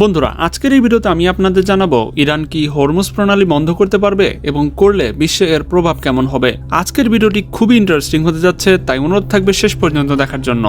বন্ধুরা, আজকের এই ভিডিওতে আমি আপনাদের জানাব, ইরান কি হরমুজ প্রণালী বন্ধ করতে পারবে এবং করলে বিশ্বে এর প্রভাব কেমন হবে। আজকের ভিডিওটি খুবই ইন্টারেস্টিং হতে যাচ্ছে, তাই অনুরোধ থাকবে শেষ পর্যন্ত দেখার জন্য।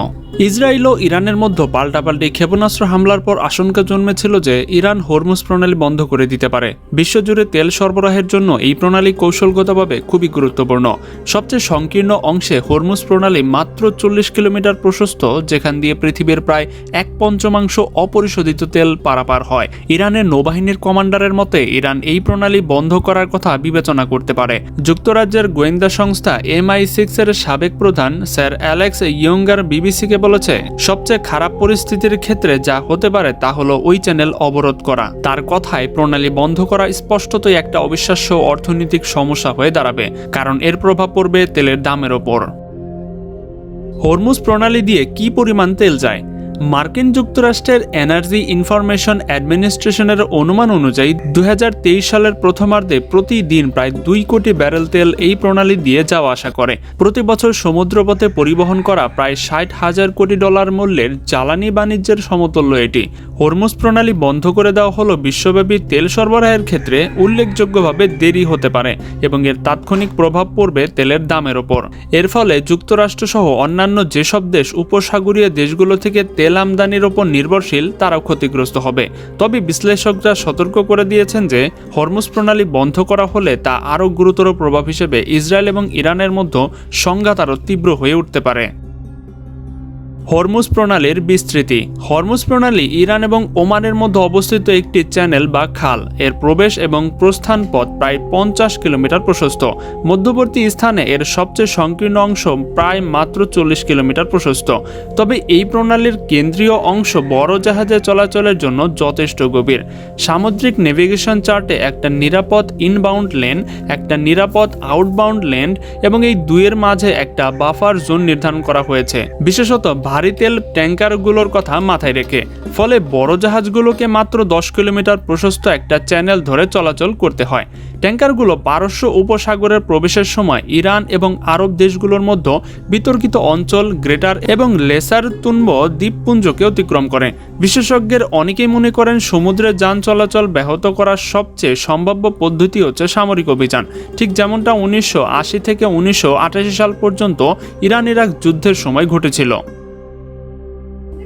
ইসরায়েল ও ইরানের মধ্যে পাল্টাপাল্টি ক্ষেপণাস্ত্র হামলার পর আশঙ্কা জন্মেছিল যে ইরান হরমুজ প্রণালী বন্ধ করে দিতে পারে। বিশ্বজুড়ে তেল সরবরাহের জন্য এই প্রণালী কৌশলগতভাবে খুবই গুরুত্বপূর্ণ। সবচেয়ে সংকীর্ণ অংশে হরমুজ প্রণালী মাত্র চল্লিশ কিলোমিটার প্রশস্ত, যেখান দিয়ে পৃথিবীর প্রায় এক পঞ্চমাংশ অপরিশোধিত তেল পারাপার হয়। ইরানের নৌবাহিনীর কমান্ডারের মতে, ইরান এই প্রণালী বন্ধ করার কথা বিবেচনা করতে পারে। যুক্তরাজ্যের গোয়েন্দা সংস্থা এমআই সিক্স এর সাবেক প্রধান স্যার অ্যালেক্স ইয়ঙ্গার বিবিসিকে বলেছে, সবচেয়ে খারাপ পরিস্থিতির ক্ষেত্রে যা হতে পারে তা হলো ওই চ্যানেল অবরোধ করা। তার কথায়, প্রণালী বন্ধ করা স্পষ্টতই একটা অবিশ্বাস্য অর্থনৈতিক সমস্যা হয়ে দাঁড়াবে, কারণ এর প্রভাব পড়বে তেলের দামের ওপর। হরমুজ প্রণালী দিয়ে কি পরিমাণ তেল যায়? মার্কিন যুক্তরাষ্ট্রের এনার্জি ইনফরমেশন অ্যাডমিনিস্ট্রেশনের অনুমান অনুযায়ী দু হাজার তেইশ সালের প্রথমার্ধে প্রতিদিন প্রায় দুই কোটি ব্যারেল তেল এই প্রণালী দিয়ে যাওয়া আসা করে। প্রতি বছর সমুদ্রপথে পরিবহন করা প্রায় ষাট হাজার কোটি ডলার মূল্যের জ্বালানি বাণিজ্যের সমতুল্য এটি। হরমুজ প্রণালী বন্ধ করে দেওয়া হলো বিশ্বব্যাপী তেল সরবরাহের ক্ষেত্রে উল্লেখযোগ্যভাবে দেরি হতে পারে এবং এর তাৎক্ষণিক প্রভাব পড়বে তেলের দামের ওপর। এর ফলে যুক্তরাষ্ট্রসহ অন্যান্য যেসব দেশ উপসাগরীয় দেশগুলো থেকে তেল আমদানির ওপর নির্ভরশীল, তারাও ক্ষতিগ্রস্ত হবে। তবে বিশ্লেষকরা সতর্ক করে দিয়েছেন যে, হরমুজ প্রণালী বন্ধ করা হলে তা আরও গুরুতর প্রভাব হিসেবে ইসরায়েল এবং ইরানের মধ্যে সংঘাত আরও তীব্র হয়ে উঠতে পারে। হরমুজ প্রণালীর বিস্তৃতি। হরমুজ প্রণালী ইরান এবং ওমানের মধ্যে অবস্থিত একটি চ্যানেল বা খাল। এর প্রবেশ এবং প্রস্থান পথ প্রায় পঞ্চাশ কিলোমিটার প্রশস্ত। মধ্যবর্তী স্থানে এর সবচেয়ে সংকীর্ণ অংশ প্রায় মাত্র চল্লিশ কিলোমিটার প্রশস্ত। তবে এই প্রণালীর কেন্দ্রীয় অংশ বড় জাহাজে চলাচলের জন্য যথেষ্ট গভীর। সামুদ্রিক নেভিগেশন চার্টে একটা নিরাপদ ইনবাউন্ড লেন, একটা নিরাপদ আউটবাউন্ড লেন এবং এই দুইয়ের মাঝে একটা বাফার জোন নির্ধারণ করা হয়েছে। বিশেষত ভারী তেল ট্যাঙ্কারগুলোর কথা মাথায় রেখে, ফলে বড় জাহাজগুলোকে মাত্র দশ কিলোমিটার প্রশস্ত একটা চ্যানেল ধরে চলাচল করতে হয়। ট্যাঙ্কারগুলো পারস্য উপসাগরের প্রবেশের সময় ইরান এবং আরব দেশগুলোর মধ্যে বিতর্কিত অঞ্চল, গ্রেটার এবং লেসার তুনব দ্বীপপুঞ্জকে অতিক্রম করে। বিশেষজ্ঞের অনেকেই মনে করেন সমুদ্রে যান চলাচল ব্যাহত করার সবচেয়ে সম্ভাব্য পদ্ধতি হচ্ছে সামরিক অভিযান। ঠিক যেমনটা উনিশশো আশি থেকে উনিশশো আঠাশি সাল পর্যন্ত ইরান ইরাক যুদ্ধের সময় ঘটেছিল।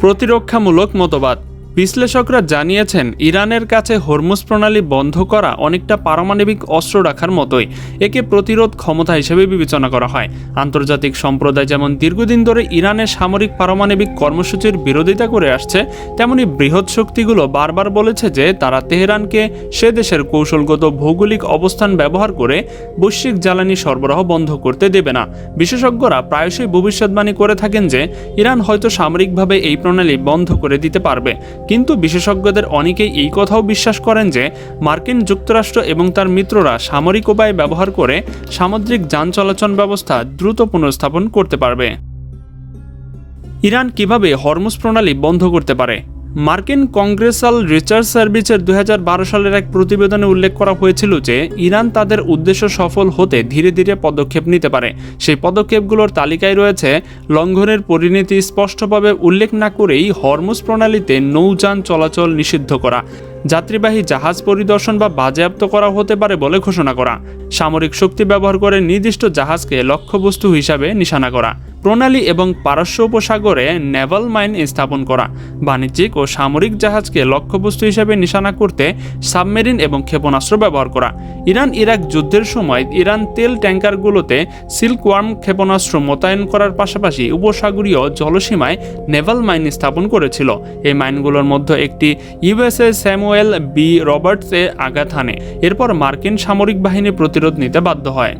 প্রতিরক্ষামূলক মতবাদ। বিশ্লেষকরা জানিয়েছেন, ইরানের কাছে হরমুজ প্রণালী বন্ধ করা অনেকটা পারমাণবিক অস্ত্র রাখার মতোই। একে প্রতিরোধ ক্ষমতা হিসেবে বিবেচনা করা হয়। আন্তর্জাতিক সম্প্রদায় যেমন দীর্ঘদিন ধরে ইরানের সামরিক পারমাণবিক কর্মসূচির বিরোধিতা করে আসছে, তেমনি বৃহৎ শক্তিগুলো বারবার বলেছে যে তারা তেহরানকে সে দেশের কৌশলগত ভৌগোলিক অবস্থান ব্যবহার করে বৈশ্বিক জ্বালানি সরবরাহ বন্ধ করতে দেবে না। বিশেষজ্ঞরা প্রায়শই ভবিষ্যৎবাণী করে থাকেন যে, ইরান হয়তো সামরিকভাবে এই প্রণালী বন্ধ করে দিতে পারবে। কিন্তু বিশেষজ্ঞদের অনেকেই এই কথাও বিশ্বাস করেন যে মার্কিন যুক্তরাষ্ট্র এবং তার মিত্ররা সামরিক উপায় ব্যবহার করে সামুদ্রিক যান চলাচল ব্যবস্থা দ্রুত পুনঃস্থাপন করতে পারবে। ইরান কীভাবে হরমুজ প্রণালী বন্ধ করতে পারে? মার্কিন কংগ্রেসাল রিসার্চ সার্ভিসের দু হাজার বারো সালের এক প্রতিবেদনে উল্লেখ করা হয়েছিল যে ইরান তাদের উদ্দেশ্য সফল হতে ধীরে ধীরে পদক্ষেপ নিতে পারে। সেই পদক্ষেপগুলোর তালিকায় রয়েছে লঙ্ঘনের পরিণতি স্পষ্টভাবে উল্লেখ না করেই হরমুজ প্রণালীতে নৌযান চলাচল নিষিদ্ধ করা। যাত্রীবাহী জাহাজ পরিদর্শন বা বাজেয়াপ্ত করা হতে পারে বলে ঘোষণা করা। সামরিক শক্তি ব্যবহার করে নির্দিষ্ট জাহাজকে লক্ষ্যবস্তু হিসাবে নিশানা করা। প্রণালী এবং পারস্য উপসাগরে নেভাল মাইন স্থাপন করা। বাণিজ্যিক ও সামরিক জাহাজকে লক্ষ্যবস্তু হিসাবে নিশানা করতে সাবমেরিন এবং ক্ষেপণাস্ত্র ব্যবহার করা। ইরান ইরাক যুদ্ধের সময় ইরান তেল ট্যাঙ্কারগুলোতে সিল্কওয়ার্ম ক্ষেপণাস্ত্র মোতায়েন করার পাশাপাশি উপসাগরীয় জলসীমায় নেভাল মাইন স্থাপন করেছিল। এই মাইনগুলোর মধ্যে একটি ইউএসএ স্যামুয়েল বি রবার্টসে আঘাত হানে। এরপর মার্কিন সামরিক বাহিনী প্রতিরোধ নিতে বাধ্য হয়।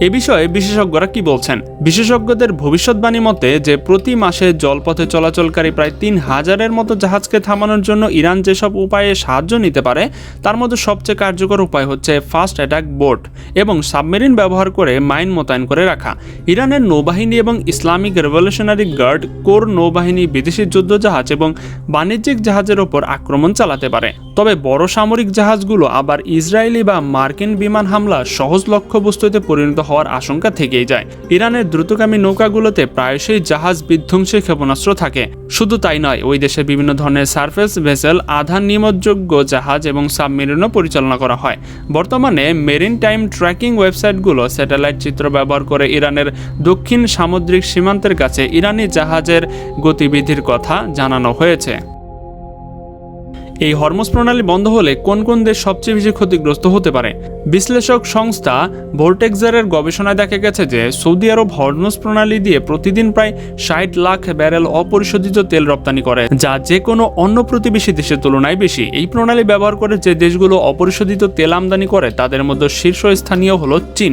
এ বিষয়ে বিশেষজ্ঞরা কি বলছেন? বিশেষজ্ঞদের ভবিষ্যৎবাণী মতে যে প্রতি মাসে জলপথে চলাচলকারী প্রায় তিন হাজারের মতো জাহাজকে থামানোর জন্য ইরান যেসব উপায়ে সাহায্য নিতে পারে, তার মধ্যে সবচেয়ে কার্যকর উপায় হচ্ছে ফাস্ট অ্যাটাক বোট এবং সাবমেরিন ব্যবহার করে মাইন মোতায়েন করে রাখা। ইরানের নৌবাহিনী এবং ইসলামিক রেভলিউশনারি গার্ড কোর নৌবাহিনী বিদেশি যুদ্ধজাহাজ এবং বাণিজ্যিক জাহাজের ওপর আক্রমণ চালাতে পারে। তবে বড় সামরিক জাহাজগুলো আবার ইসরায়েলি বা মার্কিন বিমান হামলা সহজ লক্ষ্যবস্তুতে পরিণত হওয়ার আশঙ্কা থেকেই যায়। ইরানের দ্রুতগামী নৌকাগুলোতে প্রায়শই জাহাজ বিধ্বংসী ক্ষেপণাস্ত্র থাকে। শুধু তাই নয়, ওই দেশে বিভিন্ন ধরনের সার্ফেস, ভেসেল আধা নিমজ্জোগ্য জাহাজ এবং সাবমেরিনও পরিচালনা করা হয়। বর্তমানে মেরিন টাইম ট্র্যাকিং ওয়েবসাইটগুলো স্যাটেলাইট চিত্র ব্যবহার করে ইরানের দক্ষিণ সামুদ্রিক সীমান্তের কাছে ইরানি জাহাজের গতিবিধির কথা জানানো হয়েছে। এই হরমোজ প্রণালী বন্ধ হলে কোন কোন দেশ সবচেয়ে বেশি ক্ষতিগ্রস্ত হতে পারে? বিশ্লেষক সংস্থা ভোর্টেক্সারের গবেষণায় দেখা গেছে যে সৌদি আরব হরমোজ প্রণালী দিয়ে প্রতিদিন প্রায় ষাট লাখ ব্যারেল অপরিশোধিত তেল রপ্তানি করে, যা যে কোনো অন্য প্রতিবেশী দেশের তুলনায় বেশি। এই প্রণালী ব্যবহার করে যে দেশগুলো অপরিশোধিত তেল আমদানি করে, তাদের মধ্যে শীর্ষস্থানীয় হল চীন,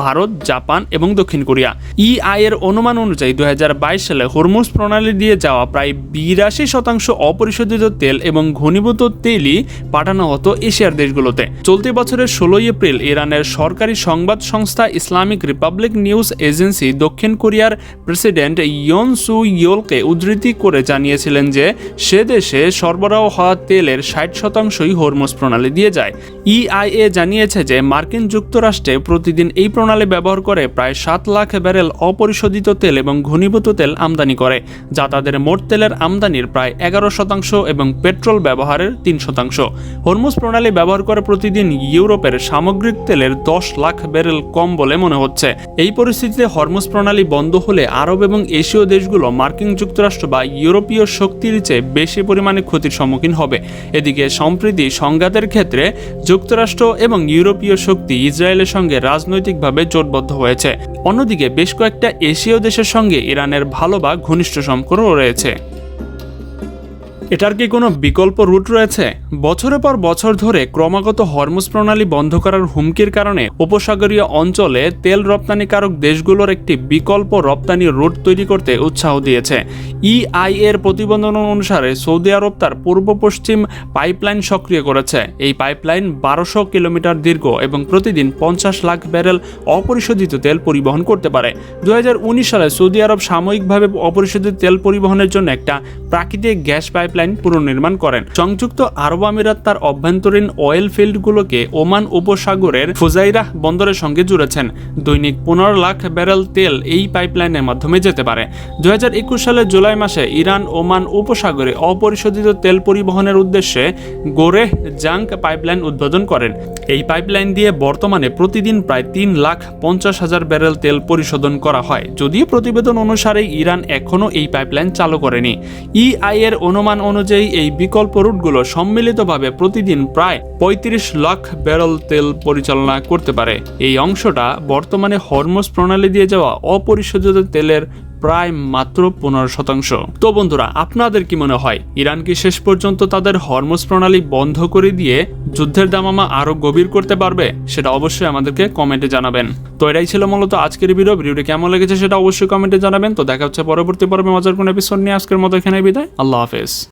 ভারত, জাপান এবং দক্ষিণ কোরিয়া। ইআই এর অনুমান অনুযায়ী দুই হাজার বাইশ সালে হরমুজ প্রণালী দিয়ে যাওয়া প্রায় বিরাশি শতাংশ অপরিশোধিত তেল এবং ঘনীভূত তেলই পাঠানো হতো এশিয়ার দেশগুলোতে। চলতি বছরের ষোলোই এপ্রিল ইরানের সরকারি সংবাদ সংস্থা ইসলামিক রিপাবলিক নিউজ এজেন্সি দক্ষিণ কোরিয়ার প্রেসিডেন্ট ইয়ন সু ইয়োলকে উদ্ধৃতি করে জানিয়েছিলেন যে, সে দেশে সরবরাহ হওয়া তেলের ষাট শতাংশই হরমুজ প্রণালী দিয়ে যায়। ইআইএ জানিয়েছে যে, মার্কিন যুক্তরাষ্ট্রে প্রতিদিন এই প্রণালী ব্যবহার করে প্রায় সাত লাখ ব্যারেল অপরিশোধিত তেল এবং ঘনীভূত তেল আমদানি করে, যা তাদের মোট তেলের আমদানির প্রায় এগারো শতাংশ এবং পেট্রোল ব্যবহারের তিন শতাংশ। হরমুজ প্রণালী ব্যবহার করে প্রতিদিন ইউরোপের সামগ্রিক তেলের দশ লাখ ব্যারেল কম বলে মনে হচ্ছে। এই পরিস্থিতিতে হরমুজ প্রণালী বন্ধ হলে আরব এবং এশীয় দেশগুলো মার্কিন যুক্তরাষ্ট্র বা ইউরোপীয় শক্তির চেয়ে বেশি পরিমাণে ক্ষতির সম্মুখীন হবে। এদিকে সম্প্রীতি সংঘাতের ক্ষেত্রে যুক্তরাষ্ট্র এবং ইউরোপীয় শক্তি ইসরায়েলের সঙ্গে রাজনৈতিকভাবে জোটবদ্ধ হয়েছে। অন্যদিকে বেশ কয়েকটা এশীয় দেশের সঙ্গে ইরানের ভালো বা ঘনিষ্ঠ সম্পর্ক রয়েছে। এটার কি কোনো বিকল্প রুট রয়েছে? বছরের পর বছর ধরে ক্রমাগত হরমুজ প্রণালী বন্ধ করার হুমকির কারণে উপসাগরীয় অঞ্চলে তেল রপ্তানিকারক দেশগুলোর একটি বিকল্প রপ্তানি রুট তৈরি করতে উৎসাহ দিয়েছে। ইআই এর প্রতিবেদন অনুসারে সৌদি আরব তার পূর্ব পশ্চিম পাইপলাইন সক্রিয় করেছে। এই পাইপলাইন বারোশো কিলোমিটার দীর্ঘ এবং প্রতিদিন পঞ্চাশ লাখ ব্যারেল অপরিশোধিত তেল পরিবহন করতে পারে। দু হাজার উনিশ সালে সৌদি আরব সাময়িকভাবে অপরিশোধিত তেল পরিবহনের জন্য একটা প্রাকৃতিক গ্যাস পাইপ পাইপলাইন পুনর্নির্মাণ করেন। সংযুক্ত আরব আমিরাত তার অভ্যন্তরীণ অয়েল ফিল্ডগুলোকে ওমান উপসাগরের ফুজাইরাহ বন্দরের সঙ্গে জুড়েছেন। দৈনিক পনেরো লাখ ব্যারেল তেল এই পাইপলাইনের মাধ্যমে যেতে পারে। দু হাজার একুশ সালের জুলাই মাসে ইরান ওমান উপসাগরে অপরিশোধিত তেল পরিবহনের উদ্দেশ্যে গোরেহ জাঙ্ক পাইপলাইন উদ্বোধন করেন। এই পাইপলাইন দিয়ে বর্তমানে প্রতিদিন প্রায় তিন লাখ পঞ্চাশ হাজার ব্যারেল তেল পরিশোধন করা হয়। যদিও প্রতিবেদন অনুসারে ইরান এখনও এই পাইপলাইন চালু করেনি। ইআই এর অনুমান অনুযায়ী এই বিকল্প রুটগুলো সম্মিলিতভাবে প্রতিদিন প্রায় পঁয়ত্রিশ লাখ ব্যারেল তেল পরিচালনা করতে পারে। এই অংশটা বর্তমানে হরমোস প্রণালী দিয়ে যাওয়া অপরিশোধিত তেলের প্রায় মাত্র পনেরো শতাংশ। তো বন্ধুরা, আপনাদের কি মনে হয়, ইরান কি শেষ পর্যন্ত তাদের হরমোজ প্রণালী বন্ধ করে দিয়ে যুদ্ধের দামামা আরও গভীর করতে পারবে? সেটা অবশ্যই আমাদেরকে কমেন্টে জানাবেন। তো এটাই ছিল মূলত আজকের ভিডিও। ভিডিওটি কেমন লেগেছে সেটা অবশ্যই কমেন্টে জানাবেন। তো দেখা হচ্ছে পরবর্তী পর্বে মজার কোন এপিসোড নিয়ে। আজকের মতো এখানে বিদায়। আল্লাহ হাফেজ।